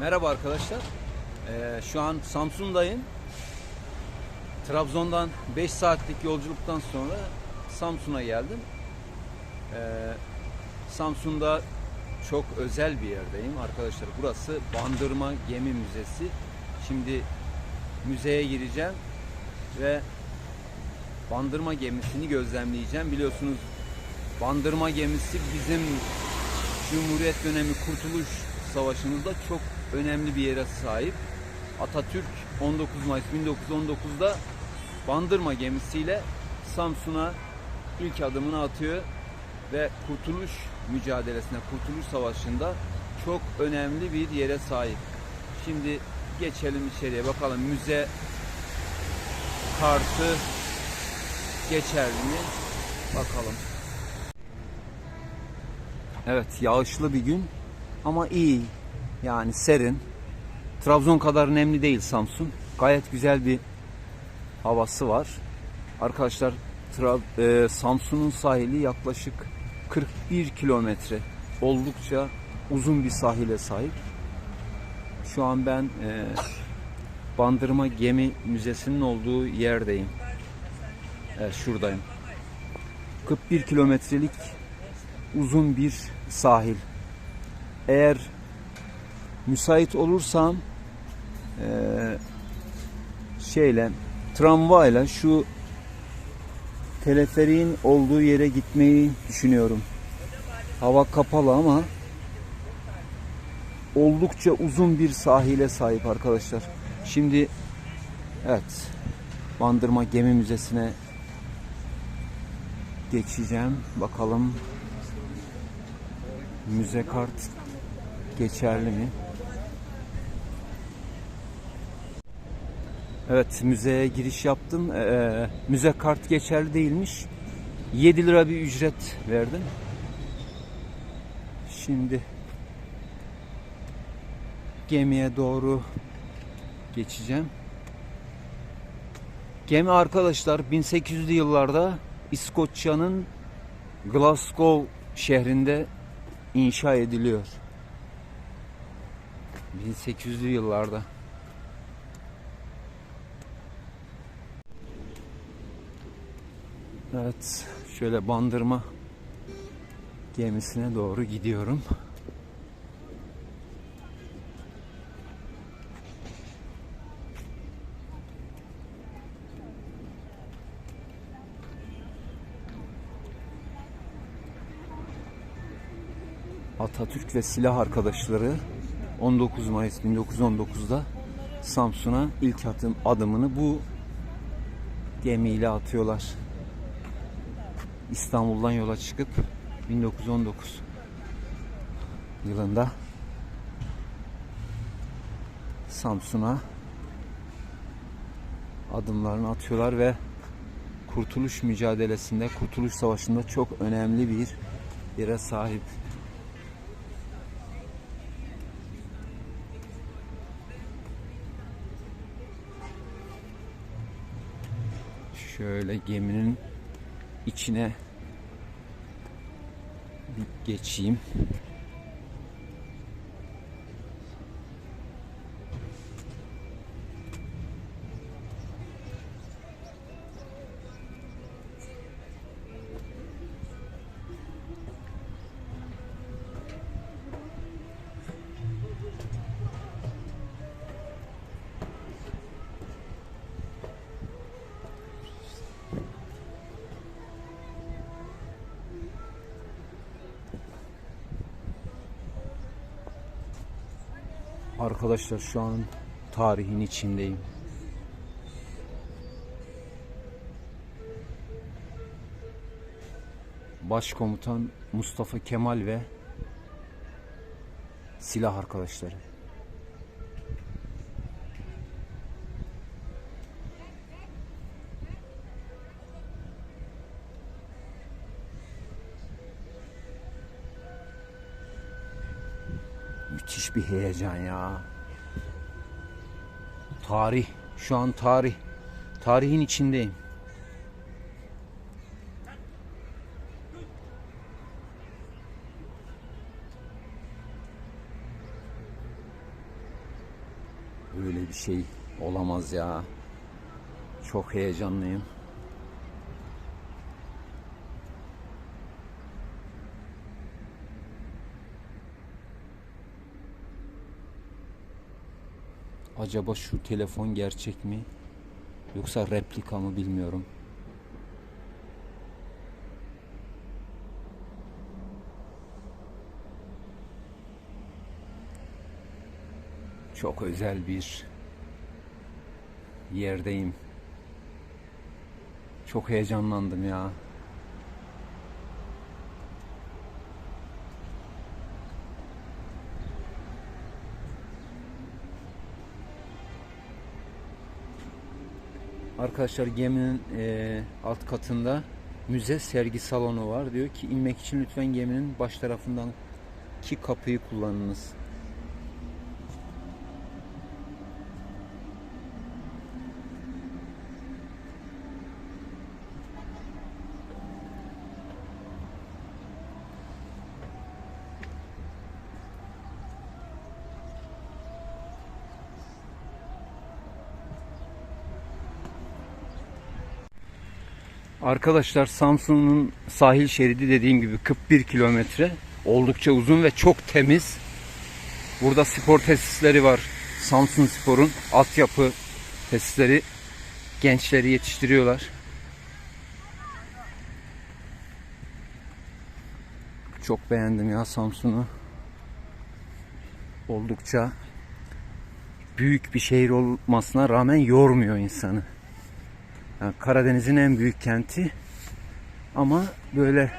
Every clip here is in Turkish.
Merhaba arkadaşlar. Ee, şu an Samsun'dayım. Trabzon'dan 5 saatlik yolculuktan sonra Samsun'a geldim. Ee, Samsun'da çok özel bir yerdeyim arkadaşlar. Burası Bandırma Gemi Müzesi. Şimdi müzeye gireceğim ve Bandırma gemisini gözlemleyeceğim. Biliyorsunuz Bandırma gemisi bizim Cumhuriyet dönemi Kurtuluş Savaşı'nızda çok önemli bir yere sahip. Atatürk 19 Mayıs 1919'da Bandırma gemisiyle Samsun'a ilk adımını atıyor ve Kurtuluş mücadelesine, Kurtuluş Savaşı'nda çok önemli bir yere sahip. Şimdi geçelim içeriye bakalım müze kartı geçerli mi? Bakalım. Evet yağışlı bir gün ama iyi. Yani serin. Trabzon kadar nemli değil Samsun. Gayet güzel bir havası var. Arkadaşlar e, Samsun'un sahili yaklaşık 41 kilometre. Oldukça uzun bir sahile sahip. Şu an ben e, Bandırma Gemi Müzesi'nin olduğu yerdeyim. Evet şuradayım. 41 kilometrelik uzun bir sahil. Eğer müsait olursam eee, şeyle tramvayla şu teleferiğin olduğu yere gitmeyi düşünüyorum. Hava kapalı ama oldukça uzun bir sahile sahip arkadaşlar. Şimdi evet Bandırma Gemi Müzesi'ne geçeceğim. Bakalım müze kart geçerli mi? Evet müzeye giriş yaptım. Ee, müze kart geçerli değilmiş. 7 lira bir ücret verdim. Şimdi gemiye doğru geçeceğim. Gemi arkadaşlar 1800'lü yıllarda İskoçya'nın Glasgow şehrinde inşa ediliyor. 1800'lü yıllarda. Evet, şöyle bandırma gemisine doğru gidiyorum. Atatürk ve silah arkadaşları 19 Mayıs 1919'da Samsun'a ilk atım adımını bu gemiyle atıyorlar. İstanbul'dan yola çıkıp 1919 yılında Samsun'a adımlarını atıyorlar ve Kurtuluş mücadelesinde, Kurtuluş Savaşı'nda çok önemli bir yere sahip. Şöyle geminin içine bir geçeyim. Arkadaşlar şu an tarihin içindeyim. Başkomutan Mustafa Kemal ve silah arkadaşları. Müthiş bir heyecan ya. Tarih. Şu an tarih. Tarihin içindeyim. Böyle bir şey olamaz ya. Çok heyecanlıyım. Acaba şu telefon gerçek mi? Yoksa replika mı bilmiyorum. Çok özel bir yerdeyim. Çok heyecanlandım ya. Arkadaşlar geminin eee, alt katında müze sergi salonu var. Diyor ki inmek için lütfen geminin baş tarafından ki kapıyı kullanınız. Arkadaşlar Samsun'un sahil şeridi dediğim gibi 41 kilometre. Oldukça uzun ve çok temiz. Burada spor tesisleri var. Samsun Spor'un altyapı tesisleri. Gençleri yetiştiriyorlar. Çok beğendim ya Samsun'u. Oldukça büyük bir şehir olmasına rağmen yormuyor insanı. Yani Karadeniz'in en büyük kenti. Ama böyle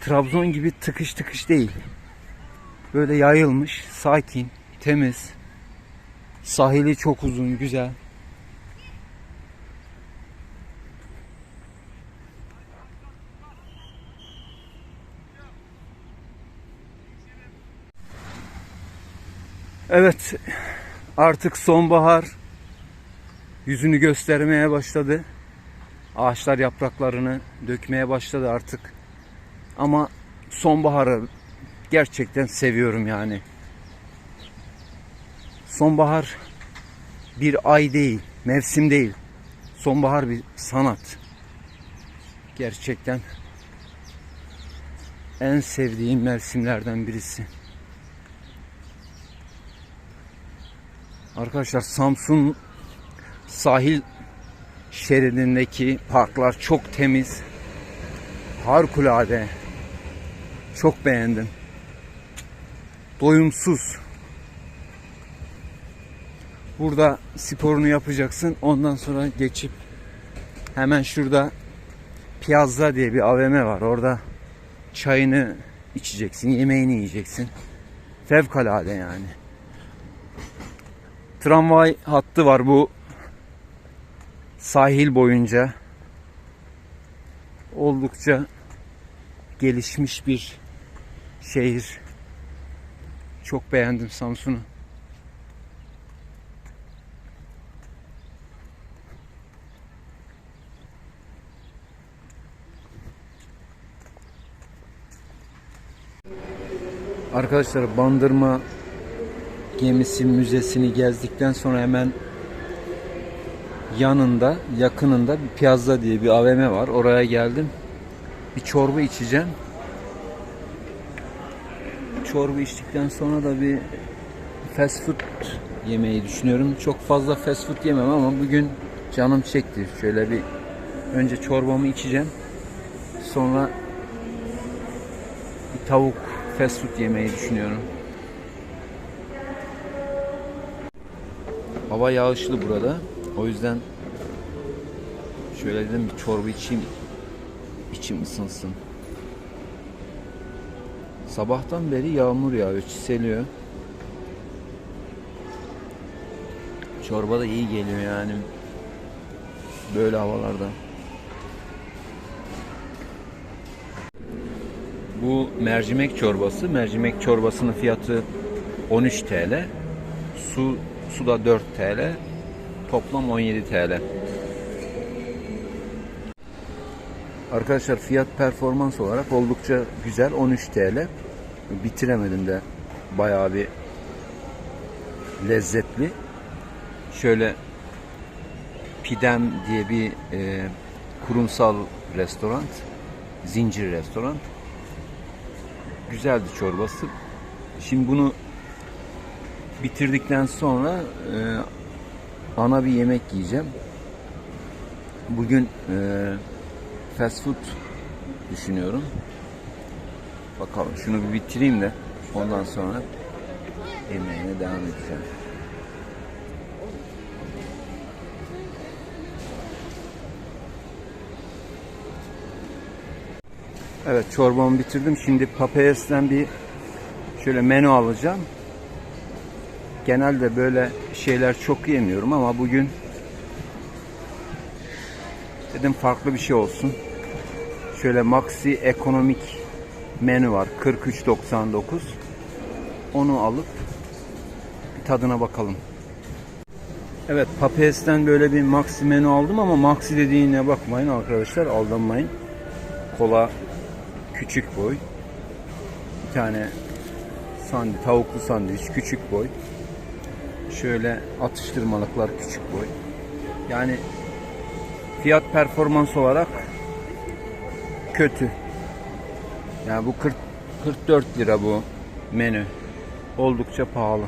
Trabzon gibi tıkış tıkış değil. Böyle yayılmış, sakin, temiz. Sahili çok uzun, güzel. Evet, artık sonbahar yüzünü göstermeye başladı. Ağaçlar yapraklarını dökmeye başladı artık. Ama sonbaharı gerçekten seviyorum yani. Sonbahar bir ay değil, mevsim değil. Sonbahar bir sanat. Gerçekten en sevdiğim mevsimlerden birisi. Arkadaşlar Samsun sahil şeridindeki parklar çok temiz. Harikulade. Çok beğendim. Doyumsuz. Burada sporunu yapacaksın. Ondan sonra geçip hemen şurada Piazza diye bir AVM var. Orada çayını içeceksin, yemeğini yiyeceksin. Fevkalade yani. Tramvay hattı var bu sahil boyunca oldukça gelişmiş bir şehir. Çok beğendim Samsun'u. Arkadaşlar Bandırma gemisi müzesini gezdikten sonra hemen yanında, yakınında bir Piazza diye bir AVM var. Oraya geldim. Bir çorba içeceğim. Çorba içtikten sonra da bir fast food yemeyi düşünüyorum. Çok fazla fast food yemem ama bugün canım çekti. Şöyle bir önce çorbamı içeceğim. Sonra bir tavuk fast food yemeyi düşünüyorum. Hava yağışlı burada. O yüzden şöyle dedim bir çorba içeyim. İçim ısınsın. Sabahtan beri yağmur yağıyor, çiseliyor. Çorba da iyi geliyor yani. Böyle havalarda. Bu mercimek çorbası. Mercimek çorbasının fiyatı 13 TL. Su su da 4 TL. Toplam 17 TL. Arkadaşlar fiyat performans olarak oldukça güzel 13 TL. Bitiremedim de bayağı bir lezzetli. Şöyle Pidem diye bir e, kurumsal restoran, zincir restoran. Güzeldi çorbası. Şimdi bunu bitirdikten sonra e, ana bir yemek yiyeceğim. Bugün e, fast food düşünüyorum. Bakalım şunu bir bitireyim de ondan sonra yemeğine devam edeceğim. Evet çorbamı bitirdim. Şimdi Papayas'tan bir şöyle menü alacağım. Genelde böyle şeyler çok yemiyorum ama bugün dedim farklı bir şey olsun. Şöyle Maxi ekonomik menü var. 43.99. Onu alıp bir tadına bakalım. Evet Papayas'tan böyle bir Maxi menü aldım ama Maxi dediğine bakmayın arkadaşlar aldanmayın. Kola küçük boy. Bir tane sandviç, tavuklu sandviç küçük boy. Şöyle atıştırmalıklar küçük boy. Yani fiyat performans olarak kötü. Yani bu 40 44 lira bu menü. Oldukça pahalı.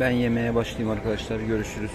Ben yemeğe başlayayım arkadaşlar. Görüşürüz.